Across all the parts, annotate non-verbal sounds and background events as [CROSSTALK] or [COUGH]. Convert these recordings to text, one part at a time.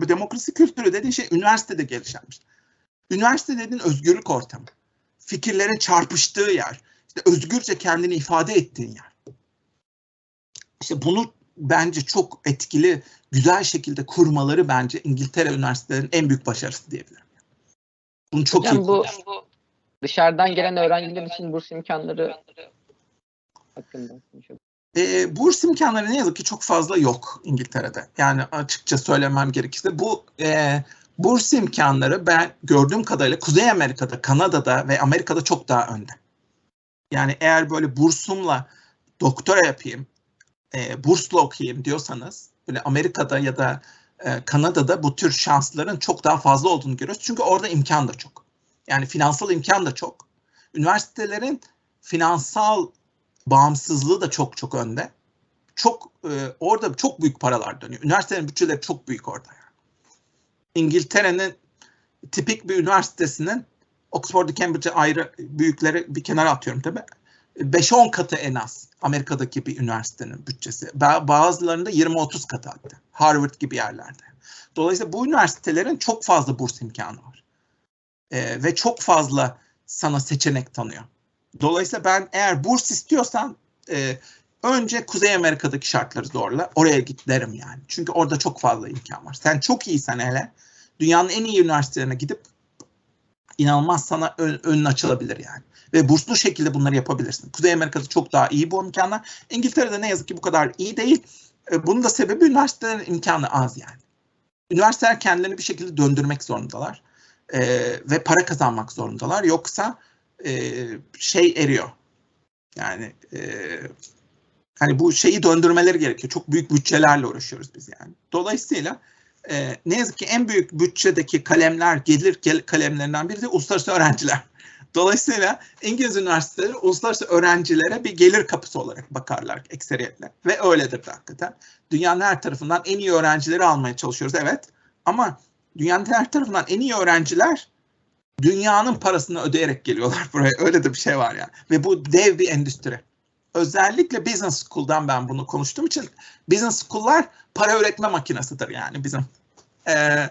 bu demokrasi kültürü dediğin şey üniversitede gelişenmiş. Üniversite dediğin özgürlük ortamı. Fikirlerin çarpıştığı yer. İşte özgürce kendini ifade ettiğin yer. İşte bunu bence çok etkili, güzel şekilde kurmaları bence İngiltere üniversitelerinin en büyük başarısı diyebilirim. Bunu çok Hocam, iyi bu, bu dışarıdan gelen öğrenciler için burs imkanları hakkında e, burs imkanları ne yazık ki çok fazla yok İngiltere'de. Yani açıkça söylemem gerekirse bu e, burs imkanları ben gördüğüm kadarıyla Kuzey Amerika'da, Kanada'da ve Amerika'da çok daha önde. Yani eğer böyle bursumla doktora yapayım, e, bursla okuyayım diyorsanız böyle Amerika'da ya da e, Kanada'da bu tür şansların çok daha fazla olduğunu görüyoruz. Çünkü orada imkan da çok. Yani finansal imkan da çok. Üniversitelerin finansal bağımsızlığı da çok çok önde. Çok e, orada çok büyük paralar dönüyor. Üniversitenin bütçeleri çok büyük orada. İngiltere'nin tipik bir üniversitesinin Oxford, Cambridge'e ayrı büyükleri bir kenara atıyorum tabii. 5-10 katı en az Amerika'daki bir üniversitenin bütçesi. Bazılarında 20-30 katı hatta. Harvard gibi yerlerde. Dolayısıyla bu üniversitelerin çok fazla burs imkanı var. Ee, ve çok fazla sana seçenek tanıyor. Dolayısıyla ben eğer burs istiyorsan e, önce Kuzey Amerika'daki şartları zorla. Oraya git derim yani. Çünkü orada çok fazla imkan var. Sen çok iyisen hele dünyanın en iyi üniversitelerine gidip inanılmaz sana ön, önün açılabilir yani. Ve burslu şekilde bunları yapabilirsin. Kuzey Amerika'da çok daha iyi bu imkanlar. İngiltere'de ne yazık ki bu kadar iyi değil. E, bunun da sebebi üniversitelerin imkanı az yani. Üniversiteler kendilerini bir şekilde döndürmek zorundalar. E, ve para kazanmak zorundalar. Yoksa e, şey eriyor. Yani e, hani bu şeyi döndürmeleri gerekiyor. Çok büyük bütçelerle uğraşıyoruz biz yani. Dolayısıyla e, ne yazık ki en büyük bütçedeki kalemler gelir kalemlerinden biri de uluslararası öğrenciler. [LAUGHS] Dolayısıyla İngiliz üniversiteleri uluslararası öğrencilere bir gelir kapısı olarak bakarlar ekseriyetle. Ve öyledir de hakikaten. Dünyanın her tarafından en iyi öğrencileri almaya çalışıyoruz evet. Ama dünyanın her tarafından en iyi öğrenciler dünyanın parasını ödeyerek geliyorlar [LAUGHS] buraya. Öyle de bir şey var yani. Ve bu dev bir endüstri. Özellikle Business School'dan ben bunu konuştuğum için Business School'lar para üretme makinesidir yani bizim. Ee,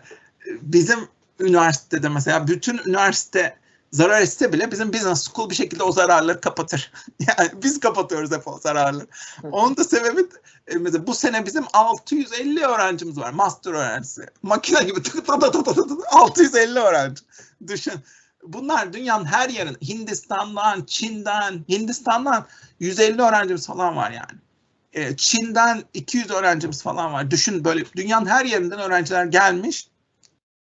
bizim üniversitede mesela bütün üniversite zarar etse bile bizim business school bir şekilde o zararları kapatır. [LAUGHS] Yani biz kapatıyoruz hep o zararları. Onun da sebebi e, mesela bu sene bizim 650 öğrencimiz var. Master öğrencisi. Makine gibi tık tık tık tık tık 650 öğrenci. Düşün. Bunlar dünyanın her yerinde. Hindistan'dan, Çin'den, Hindistan'dan 150 öğrencimiz falan var yani. E, Çin'den 200 öğrencimiz falan var. Düşün böyle dünyanın her yerinden öğrenciler gelmiş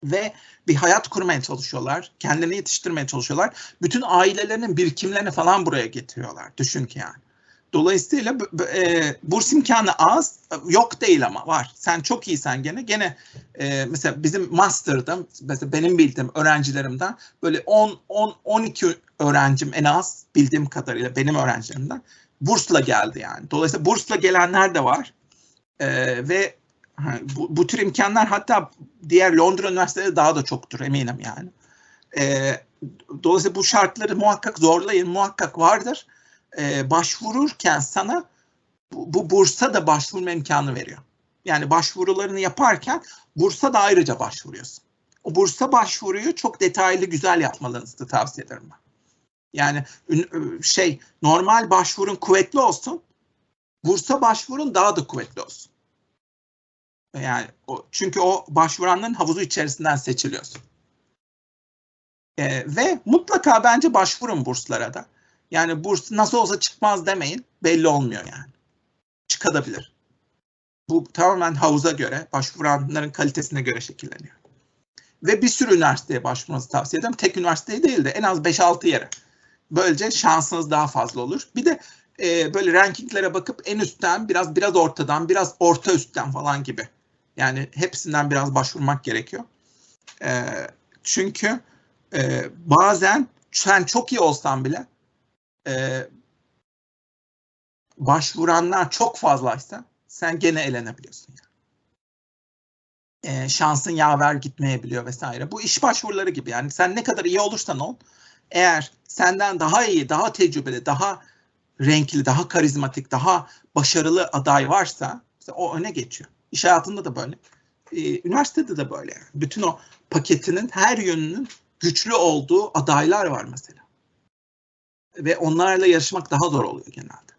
ve bir hayat kurmaya çalışıyorlar. Kendilerini yetiştirmeye çalışıyorlar. Bütün ailelerinin birikimlerini falan buraya getiriyorlar. Düşün ki yani. Dolayısıyla e, burs imkanı az, yok değil ama var. Sen çok iyisen gene, gene e, mesela bizim master'da, mesela benim bildiğim öğrencilerimden böyle 10, 10, 12 öğrencim en az bildiğim kadarıyla benim öğrencilerimden bursla geldi yani. Dolayısıyla bursla gelenler de var. E, ve bu, bu tür imkanlar hatta diğer Londra Üniversitesi'de daha da çoktur eminim yani. E, dolayısıyla bu şartları muhakkak zorlayın, muhakkak vardır. E, başvururken sana bu, bu bursa da başvurma imkanı veriyor. Yani başvurularını yaparken bursa da ayrıca başvuruyorsun. O bursa başvuruyu çok detaylı güzel yapmalarınızı tavsiye ederim ben. Yani şey normal başvurun kuvvetli olsun. Bursa başvurun daha da kuvvetli olsun. Yani o, çünkü o başvuranların havuzu içerisinden seçiliyorsun. Ee, ve mutlaka bence başvurun burslara da. Yani burs nasıl olsa çıkmaz demeyin. Belli olmuyor yani. Çıkabilir. Bu tamamen havuza göre, başvuranların kalitesine göre şekilleniyor. Ve bir sürü üniversiteye başvurmanızı tavsiye ederim. Tek üniversiteye değil de en az 5-6 yere. Böylece şansınız daha fazla olur. Bir de e, böyle rankinglere bakıp en üstten, biraz biraz ortadan, biraz orta üstten falan gibi yani hepsinden biraz başvurmak gerekiyor. E, çünkü e, bazen sen çok iyi olsan bile e, başvuranlar çok fazlaysa sen gene elenebiliyorsun. Yani. E, şansın yaver gitmeyebiliyor vesaire. Bu iş başvuruları gibi yani sen ne kadar iyi olursan ol eğer senden daha iyi, daha tecrübeli, daha renkli, daha karizmatik, daha başarılı aday varsa o öne geçiyor. İş hayatında da böyle. e, üniversitede de böyle. Yani. Bütün o paketinin her yönünün güçlü olduğu adaylar var mesela. Ve onlarla yarışmak daha zor oluyor genelde.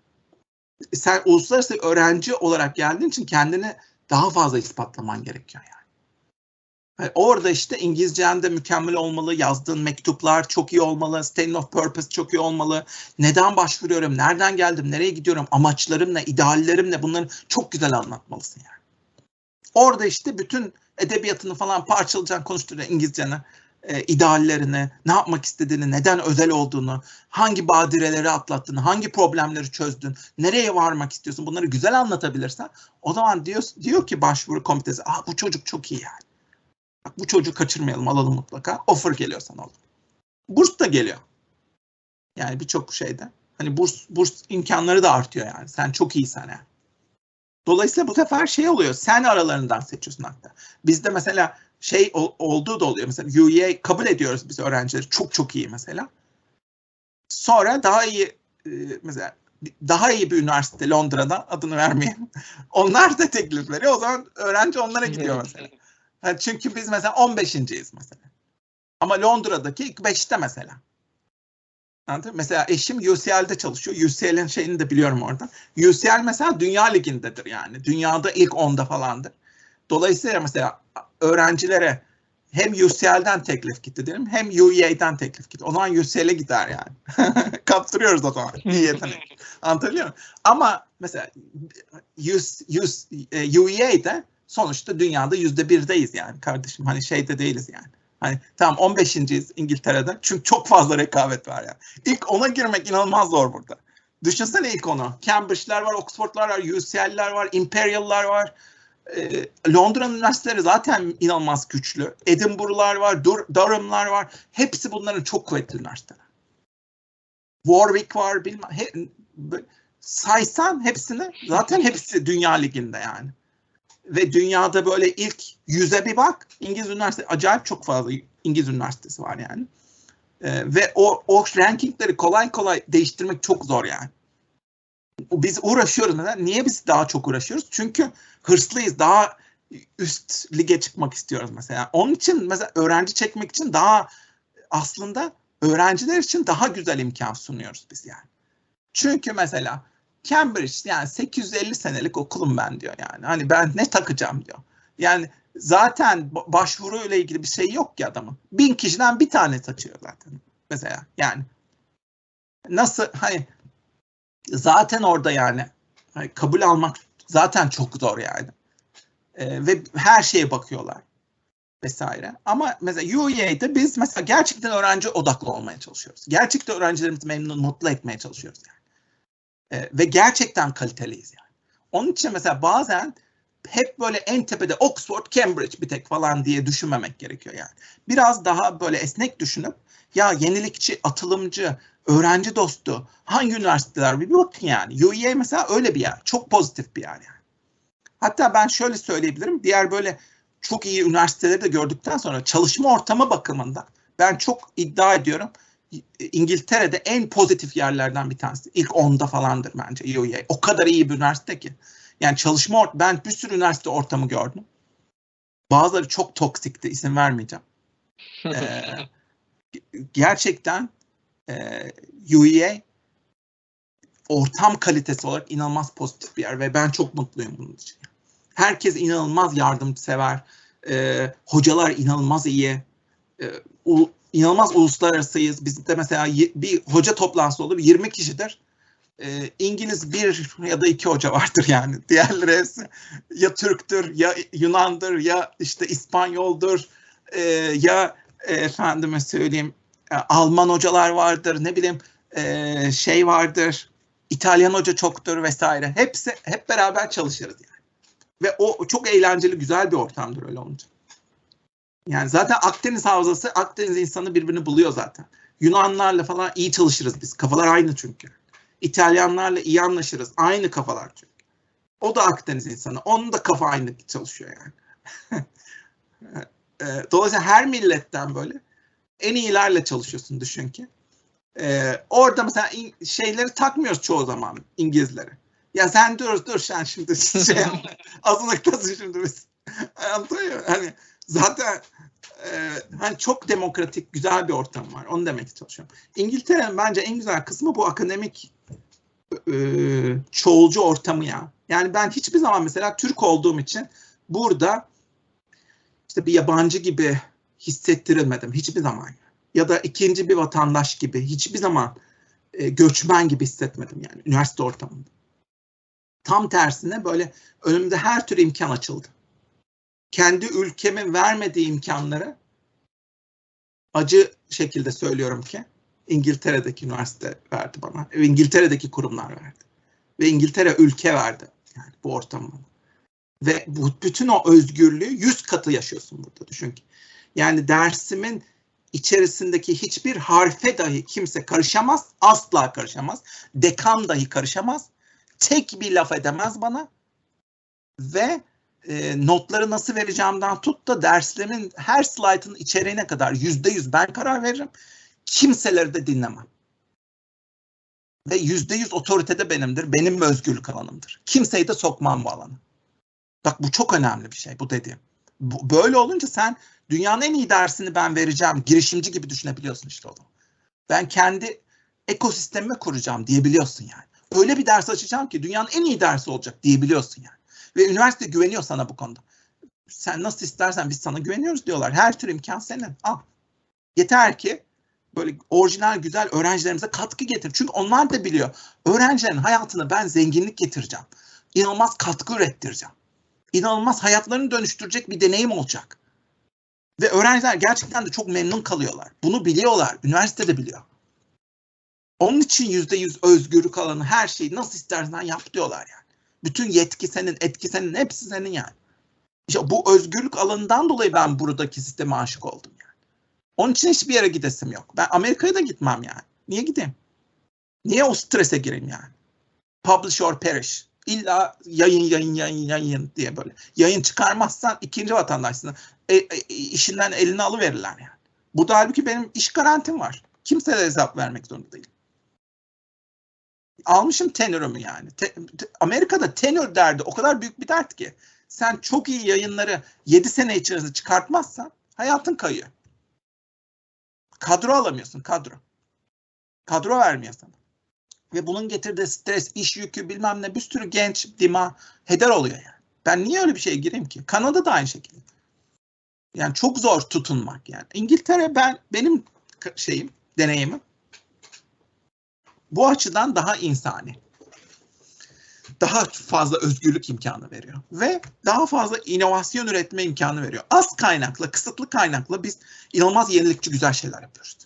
Sen uluslararası öğrenci olarak geldiğin için kendini daha fazla ispatlaman gerekiyor yani. yani orada işte İngilizcen de mükemmel olmalı, yazdığın mektuplar çok iyi olmalı, statement of purpose çok iyi olmalı. Neden başvuruyorum, nereden geldim, nereye gidiyorum, amaçlarım ne, ideallerim ne bunları çok güzel anlatmalısın yani. Orada işte bütün edebiyatını falan parçalayacaksın, konuşturacaksın İngilizceni, e, ideallerini, ne yapmak istediğini, neden özel olduğunu, hangi badireleri atlattığını, hangi problemleri çözdün, nereye varmak istiyorsun bunları güzel anlatabilirsen o zaman diyor, diyor ki başvuru komitesi, ah bu çocuk çok iyi yani. Bak bu çocuğu kaçırmayalım, alalım mutlaka. Offer geliyor sana orada. Burs da geliyor. Yani birçok şeyde. Hani burs, burs imkanları da artıyor yani. Sen çok iyisen yani. Dolayısıyla bu sefer şey oluyor. Sen aralarından seçiyorsun hatta. Bizde mesela şey olduğu da oluyor. Mesela UEA kabul ediyoruz biz öğrencileri. Çok çok iyi mesela. Sonra daha iyi e, mesela daha iyi bir üniversite Londra'da adını vermeyeyim. [LAUGHS] Onlar da teklif veriyor. O zaman öğrenci onlara gidiyor mesela. Yani çünkü biz mesela 15.yiz mesela. Ama Londra'daki ilk 5'te mesela. Anladın Mesela eşim UCL'de çalışıyor. UCL'in şeyini de biliyorum oradan. UCL mesela dünya ligindedir yani. Dünyada ilk 10'da falandır. Dolayısıyla mesela öğrencilere hem UCL'den teklif gitti diyelim hem UEA'den teklif gitti. O zaman UCL'e gider yani. [LAUGHS] Kaptırıyoruz o zaman. [LAUGHS] İyi yetenek. Anlatabiliyor muyum? Ama mesela UEA'de sonuçta dünyada yüzde birdeyiz yani kardeşim. Hani şeyde değiliz yani. Hani tamam 15.yiz İngiltere'de. Çünkü çok fazla rekabet var yani. İlk ona girmek inanılmaz zor burada. Düşünsene ilk onu. Cambridge'ler var, Oxford'lar var, UCL'ler var, Imperial'lar var. Ee, Londra üniversiteleri zaten inanılmaz güçlü. Edinburgh'lar var, Dur Durham'lar var. Hepsi bunların çok kuvvetli üniversiteler. Warwick var, bilmem. He, saysan hepsini zaten hepsi dünya liginde yani. Ve dünyada böyle ilk yüze bir bak. İngiliz üniversitesi acayip çok fazla İngiliz üniversitesi var yani. Ee, ve o, o rankingleri kolay kolay değiştirmek çok zor yani biz uğraşıyoruz neden? Niye biz daha çok uğraşıyoruz? Çünkü hırslıyız. Daha üst lige çıkmak istiyoruz mesela. Onun için mesela öğrenci çekmek için daha aslında öğrenciler için daha güzel imkan sunuyoruz biz yani. Çünkü mesela Cambridge yani 850 senelik okulum ben diyor yani. Hani ben ne takacağım diyor. Yani zaten başvuru ile ilgili bir şey yok ki adamın. Bin kişiden bir tane taçıyor zaten mesela yani. Nasıl hani zaten orada yani hani kabul almak zaten çok zor yani. E, ve her şeye bakıyorlar vesaire. Ama mesela UEA'de biz mesela gerçekten öğrenci odaklı olmaya çalışıyoruz. Gerçekten öğrencilerimizi memnun, mutlu etmeye çalışıyoruz yani. E, ve gerçekten kaliteliyiz yani. Onun için mesela bazen hep böyle en tepede Oxford, Cambridge bir tek falan diye düşünmemek gerekiyor yani. Biraz daha böyle esnek düşünüp ya yenilikçi, atılımcı, öğrenci dostu hangi üniversiteler bir bakın yani. UEA mesela öyle bir yer. Çok pozitif bir yer yani. Hatta ben şöyle söyleyebilirim. Diğer böyle çok iyi üniversiteleri de gördükten sonra çalışma ortamı bakımında ben çok iddia ediyorum. İngiltere'de en pozitif yerlerden bir tanesi. İlk onda falandır bence UEA. O kadar iyi bir üniversite ki. Yani çalışma ortamı, ben bir sürü üniversite ortamı gördüm. Bazıları çok toksikti, isim vermeyeceğim. [LAUGHS] ee, gerçekten e, UEA ortam kalitesi olarak inanılmaz pozitif bir yer ve ben çok mutluyum bunun için. Herkes inanılmaz yardımsever. E, hocalar inanılmaz iyi. E, u, inanılmaz uluslararasıyız. Bizde mesela bir hoca toplantısı olur 20 kişidir. E, İngiliz bir ya da iki hoca vardır yani. [LAUGHS] Diğerleri ya Türktür ya Yunandır ya işte İspanyoldur e, ya e, efendime söyleyeyim e, Alman hocalar vardır, ne bileyim e, şey vardır, İtalyan hoca çoktur vesaire. Hepsi hep beraber çalışırız yani. Ve o çok eğlenceli, güzel bir ortamdır öyle olunca. Yani zaten Akdeniz havzası, Akdeniz insanı birbirini buluyor zaten. Yunanlarla falan iyi çalışırız biz. Kafalar aynı çünkü. İtalyanlarla iyi anlaşırız. Aynı kafalar çünkü. O da Akdeniz insanı. Onun da kafa aynı çalışıyor yani. [LAUGHS] Dolayısıyla her milletten böyle en iyilerle çalışıyorsun düşün ki. Ee, orada mesela şeyleri takmıyoruz çoğu zaman İngilizleri. Ya sen dur dur sen şimdi şey [LAUGHS] azınlıktasın şimdi biz. Anlatıyor Hani zaten e, hani çok demokratik, güzel bir ortam var. Onu demek çalışıyorum. İngiltere'nin bence en güzel kısmı bu akademik e, çoğulcu ortamı ya. Yani ben hiçbir zaman mesela Türk olduğum için burada işte bir yabancı gibi hissettirilmedim hiçbir zaman. Ya da ikinci bir vatandaş gibi hiçbir zaman e, göçmen gibi hissetmedim yani üniversite ortamında. Tam tersine böyle önümde her tür imkan açıldı. Kendi ülkemin vermediği imkanları acı şekilde söylüyorum ki İngiltere'deki üniversite verdi bana. İngiltere'deki kurumlar verdi. Ve İngiltere ülke verdi yani bu ortamı. Ve bu, bütün o özgürlüğü yüz katı yaşıyorsun burada düşün ki. Yani dersimin içerisindeki hiçbir harfe dahi kimse karışamaz, asla karışamaz. Dekan dahi karışamaz. Tek bir laf edemez bana. Ve e, notları nasıl vereceğimden tut da derslerimin her slaytın içeriğine kadar yüzde yüz ben karar veririm. Kimseleri de dinlemem. Ve yüzde yüz otoritede benimdir. Benim özgürlük alanımdır. Kimseyi de sokmam bu alana. Bak bu çok önemli bir şey bu dediğim. Bu, böyle olunca sen dünyanın en iyi dersini ben vereceğim. Girişimci gibi düşünebiliyorsun işte onu. Ben kendi ekosistemimi kuracağım diyebiliyorsun yani. Öyle bir ders açacağım ki dünyanın en iyi dersi olacak diyebiliyorsun yani. Ve üniversite güveniyor sana bu konuda. Sen nasıl istersen biz sana güveniyoruz diyorlar. Her tür imkan senin. Al. Yeter ki böyle orijinal güzel öğrencilerimize katkı getir. Çünkü onlar da biliyor. Öğrencilerin hayatına ben zenginlik getireceğim. İnanılmaz katkı ürettireceğim. İnanılmaz hayatlarını dönüştürecek bir deneyim olacak. Ve öğrenciler gerçekten de çok memnun kalıyorlar. Bunu biliyorlar. Üniversitede biliyor. Onun için yüzde yüz özgürlük alanı her şeyi nasıl istersen yap diyorlar yani. Bütün yetki senin, etki senin, hepsi senin yani. İşte bu özgürlük alanından dolayı ben buradaki sisteme aşık oldum yani. Onun için hiçbir yere gidesim yok. Ben Amerika'ya da gitmem yani. Niye gideyim? Niye o strese gireyim yani? Publish or perish. İlla yayın yayın yayın yayın diye böyle. Yayın çıkarmazsan ikinci vatandaşsın. E, e, işinden elini alıverirler yani. Bu da halbuki benim iş garantim var. Kimse de hesap vermek zorunda değil almışım tenörümü yani. Te, te, Amerika'da tenör derdi o kadar büyük bir dert ki. Sen çok iyi yayınları 7 sene içerisinde çıkartmazsan hayatın kayıyor. Kadro alamıyorsun kadro. Kadro vermiyor sana. Ve bunun getirdiği stres, iş yükü bilmem ne bir sürü genç dima heder oluyor yani. Ben niye öyle bir şeye gireyim ki? Kanada da aynı şekilde. Yani çok zor tutunmak yani. İngiltere ben benim şeyim, deneyimim bu açıdan daha insani. Daha fazla özgürlük imkanı veriyor ve daha fazla inovasyon üretme imkanı veriyor. Az kaynakla, kısıtlı kaynakla biz inanılmaz yenilikçi güzel şeyler yapıyoruz.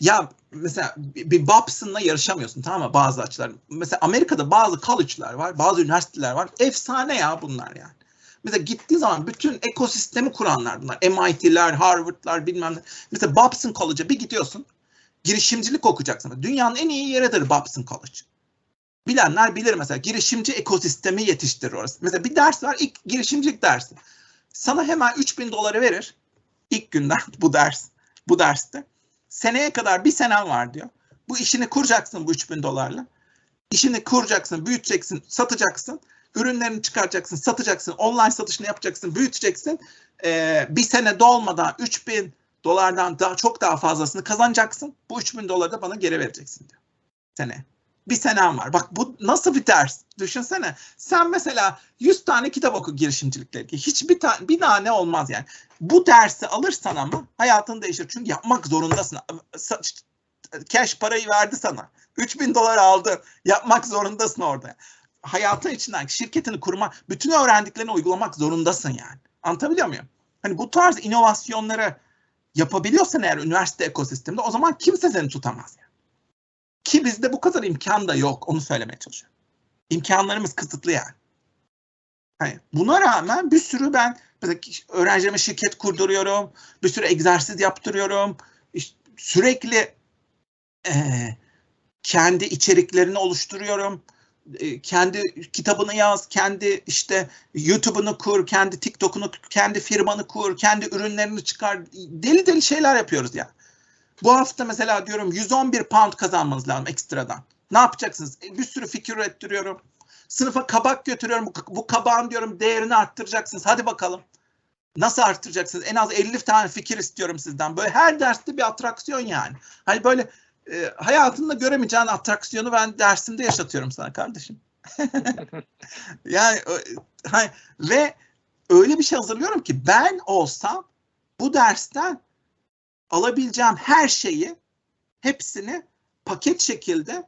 Ya mesela bir Babson'la yarışamıyorsun tamam mı bazı açılar. Mesela Amerika'da bazı college'lar var, bazı üniversiteler var. Efsane ya bunlar yani. Mesela gittiği zaman bütün ekosistemi kuranlar bunlar. MIT'ler, Harvard'lar bilmem ne. Mesela Babson College'a bir gidiyorsun girişimcilik okuyacaksın. Dünyanın en iyi yeridir Babson College. Bilenler bilir mesela girişimci ekosistemi yetiştirir orası. Mesela bir ders var ilk girişimcilik dersi. Sana hemen 3000 doları verir ilk günden [LAUGHS] bu ders bu derste. Seneye kadar bir senen var diyor. Bu işini kuracaksın bu 3000 dolarla. İşini kuracaksın, büyüteceksin, satacaksın. Ürünlerini çıkaracaksın, satacaksın, online satışını yapacaksın, büyüteceksin. Ee, bir sene dolmadan 3000 dolardan daha çok daha fazlasını kazanacaksın. Bu 3000 doları da bana geri vereceksin diyor. Sene. Bir senem var. Bak bu nasıl bir ders? Düşünsene. Sen mesela 100 tane kitap oku girişimcilikle ilgili. Hiçbir tane bir tane olmaz yani. Bu dersi alırsan ama hayatın değişir. Çünkü yapmak zorundasın. Cash parayı verdi sana. 3000 dolar aldı. Yapmak zorundasın orada. Hayatın içinden şirketini kurma, bütün öğrendiklerini uygulamak zorundasın yani. Anlatabiliyor muyum? Hani bu tarz inovasyonları yapabiliyorsan eğer üniversite ekosisteminde o zaman kimse seni tutamaz. Yani. Ki bizde bu kadar imkan da yok. Onu söylemeye çalışıyorum. İmkanlarımız kısıtlı yani. Hani buna rağmen bir sürü ben mesela öğrencilerime şirket kurduruyorum. Bir sürü egzersiz yaptırıyorum. İşte sürekli e, kendi içeriklerini oluşturuyorum kendi kitabını yaz, kendi işte YouTube'unu kur, kendi TikTok'unu, kendi firmanı kur, kendi ürünlerini çıkar. Deli deli şeyler yapıyoruz ya. Bu hafta mesela diyorum 111 pound kazanmanız lazım ekstradan. Ne yapacaksınız? E, bir sürü fikir ürettiriyorum. Sınıfa kabak götürüyorum. Bu, bu kabağın diyorum değerini arttıracaksınız. Hadi bakalım. Nasıl arttıracaksınız? En az 50 tane fikir istiyorum sizden. Böyle her derste bir atraksiyon yani. Hani böyle e, hayatında göremeyeceğin atraksiyonu ben dersimde yaşatıyorum sana kardeşim. [LAUGHS] yani hani, ve öyle bir şey hazırlıyorum ki ben olsam bu dersten alabileceğim her şeyi hepsini paket şekilde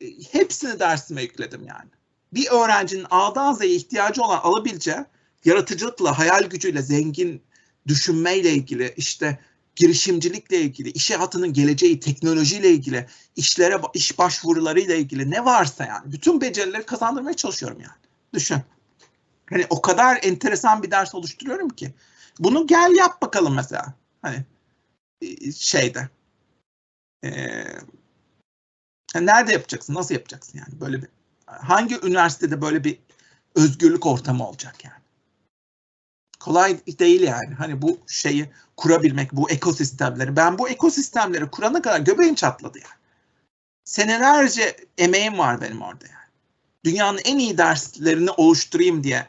e, hepsini dersime yükledim yani. Bir öğrencinin A'dan Z'ye ihtiyacı olan alabileceği yaratıcılıkla, hayal gücüyle, zengin düşünmeyle ilgili, işte girişimcilikle ilgili, iş hayatının geleceği, teknolojiyle ilgili, işlere iş başvurularıyla ilgili ne varsa yani bütün becerileri kazandırmaya çalışıyorum yani. Düşün. Hani o kadar enteresan bir ders oluşturuyorum ki. Bunu gel yap bakalım mesela. Hani e, şeyde. Ee, nerede yapacaksın? Nasıl yapacaksın yani? Böyle bir hangi üniversitede böyle bir özgürlük ortamı olacak yani? Kolay değil yani. Hani bu şeyi kurabilmek, bu ekosistemleri. Ben bu ekosistemleri kurana kadar göbeğim çatladı yani. Senelerce emeğim var benim orada yani. Dünyanın en iyi derslerini oluşturayım diye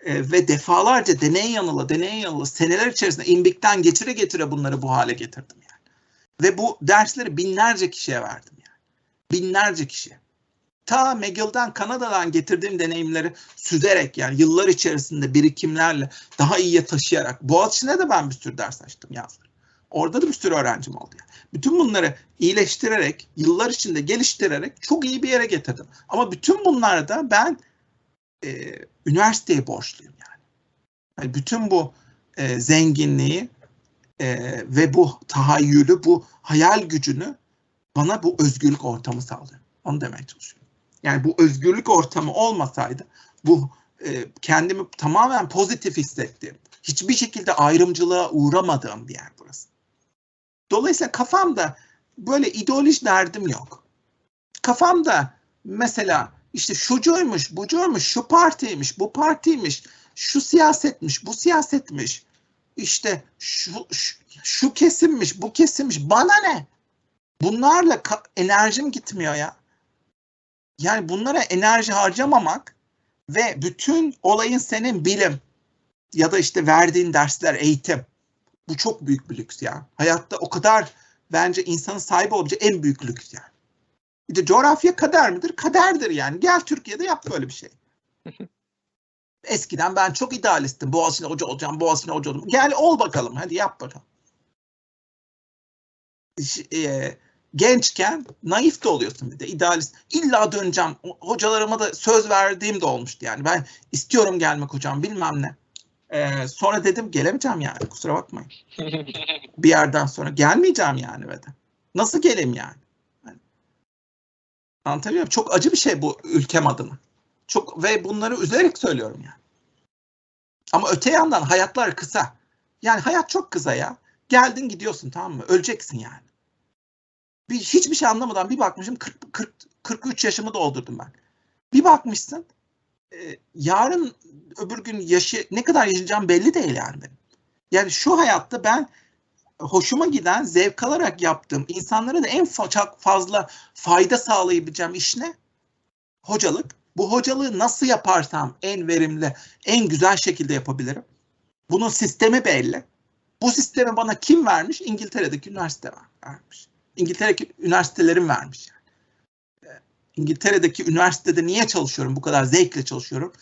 e, ve defalarca deney yanıla deney yanıla seneler içerisinde imbikten getire getire bunları bu hale getirdim yani. Ve bu dersleri binlerce kişiye verdim yani. Binlerce kişiye. Ta McGill'den Kanada'dan getirdiğim deneyimleri süzerek yani yıllar içerisinde birikimlerle daha iyiye taşıyarak Boğaziçi'ne de ben bir sürü ders açtım yazları. Orada da bir sürü öğrencim oldu yani. Bütün bunları iyileştirerek, yıllar içinde geliştirerek çok iyi bir yere getirdim. Ama bütün bunlarda ben e, üniversiteye borçluyum yani. yani bütün bu e, zenginliği e, ve bu tahayyülü, bu hayal gücünü bana bu özgürlük ortamı sağlıyor. Onu demeye çalışıyorum. Yani bu özgürlük ortamı olmasaydı bu e, kendimi tamamen pozitif hissettiğim, hiçbir şekilde ayrımcılığa uğramadığım bir yer burası. Dolayısıyla kafamda böyle ideoloji derdim yok. Kafamda mesela işte şucuymuş, bucuymuş, şu partiymiş, bu partiymiş, şu siyasetmiş, bu siyasetmiş, işte şu, şu, şu kesimmiş, bu kesimmiş. Bana ne? Bunlarla enerjim gitmiyor ya. Yani bunlara enerji harcamamak ve bütün olayın senin bilim ya da işte verdiğin dersler, eğitim. Bu çok büyük bir lüks ya. Hayatta o kadar bence insanın sahibi olabileceği en büyük lüks yani. Bir de coğrafya kader midir? Kaderdir yani. Gel Türkiye'de yap böyle bir şey. [LAUGHS] Eskiden ben çok idealistim. Boğaziçi'ne hoca olacağım, Boğaziçi'ne hoca olacağım. Gel ol bakalım, hadi yap bakalım. [LAUGHS] E, gençken naif de oluyorsun bir de idealist. İlla döneceğim. Hocalarıma da söz verdiğim de olmuştu yani. Ben istiyorum gelmek hocam bilmem ne. Ee, sonra dedim gelemeyeceğim yani kusura bakmayın. [LAUGHS] bir yerden sonra gelmeyeceğim yani ve de. Nasıl geleyim yani? yani anlatabiliyor muyum? Çok acı bir şey bu ülkem adına. Çok ve bunları üzülerek söylüyorum yani. Ama öte yandan hayatlar kısa. Yani hayat çok kısa ya. Geldin gidiyorsun tamam mı? Öleceksin yani bir, hiçbir şey anlamadan bir bakmışım 40, 40, 43 yaşımı doldurdum ben. Bir bakmışsın e, yarın öbür gün yaşı ne kadar yaşayacağım belli değil yani benim. Yani şu hayatta ben hoşuma giden, zevk alarak yaptığım, insanlara da en fa- fazla fayda sağlayabileceğim iş ne? Hocalık. Bu hocalığı nasıl yaparsam en verimli, en güzel şekilde yapabilirim. Bunun sistemi belli. Bu sistemi bana kim vermiş? İngiltere'deki üniversite vermiş. İngiltere'deki üniversitelerin vermiş. Yani. Ee, İngiltere'deki üniversitede niye çalışıyorum? Bu kadar zevkle çalışıyorum.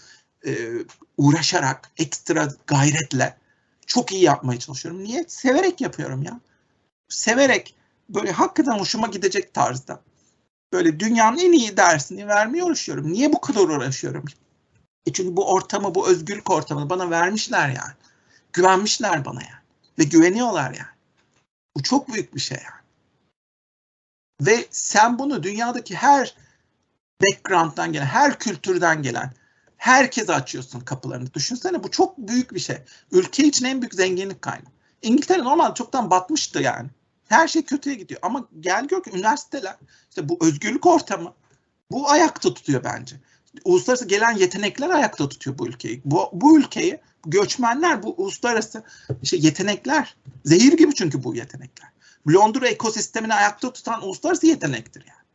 Ee, uğraşarak, ekstra gayretle çok iyi yapmaya çalışıyorum. Niye? Severek yapıyorum ya. Severek böyle hakikaten hoşuma gidecek tarzda. Böyle dünyanın en iyi dersini vermeye uğraşıyorum. Niye bu kadar uğraşıyorum? E çünkü bu ortamı, bu özgürlük ortamını bana vermişler yani. Güvenmişler bana yani. Ve güveniyorlar yani. Bu çok büyük bir şey yani. Ve sen bunu dünyadaki her background'dan gelen, her kültürden gelen herkese açıyorsun kapılarını. Düşünsene bu çok büyük bir şey. Ülke için en büyük zenginlik kaynağı. İngiltere normalde çoktan batmıştı yani. Her şey kötüye gidiyor. Ama gel gör ki üniversiteler, işte bu özgürlük ortamı bu ayakta tutuyor bence. Uluslararası gelen yetenekler ayakta tutuyor bu ülkeyi. Bu, bu ülkeyi göçmenler, bu uluslararası işte yetenekler, zehir gibi çünkü bu yetenekler. Londra ekosistemini ayakta tutan uluslararası yetenektir yani.